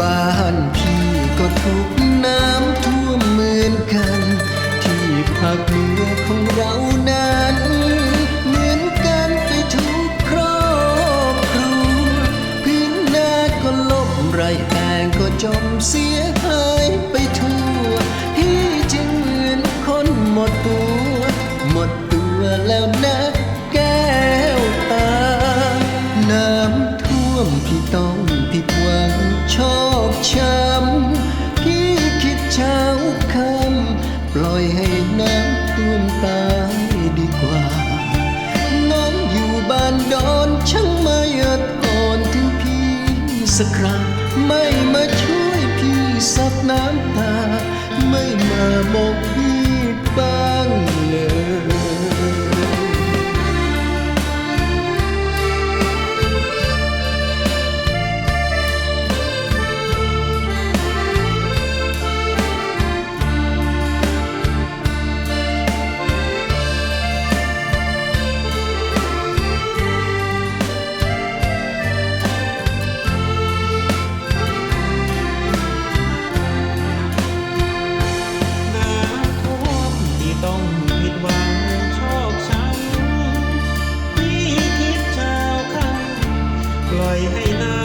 บ้านพี่ก็ถูกน้ำท่วมเหมือนกัน ที่ภาคเหนือของเรานั้น เหมือนกันไปทุกครอบครัวพื้นนาก็ลบไรแปลงก็จมเสียหายไปทั่วพี่จึงเหมือนคนหมดตัว หมดตัวแล้วนะ ต้องผิดหวังชอบช้ำพี่คิดเช้าคำปล่อยให้น้ำท่วมตายดีกว่า น้องอยู่บ้านดอนช่างไม่อาทนถึงพี่สักครั้ง ให้หน้า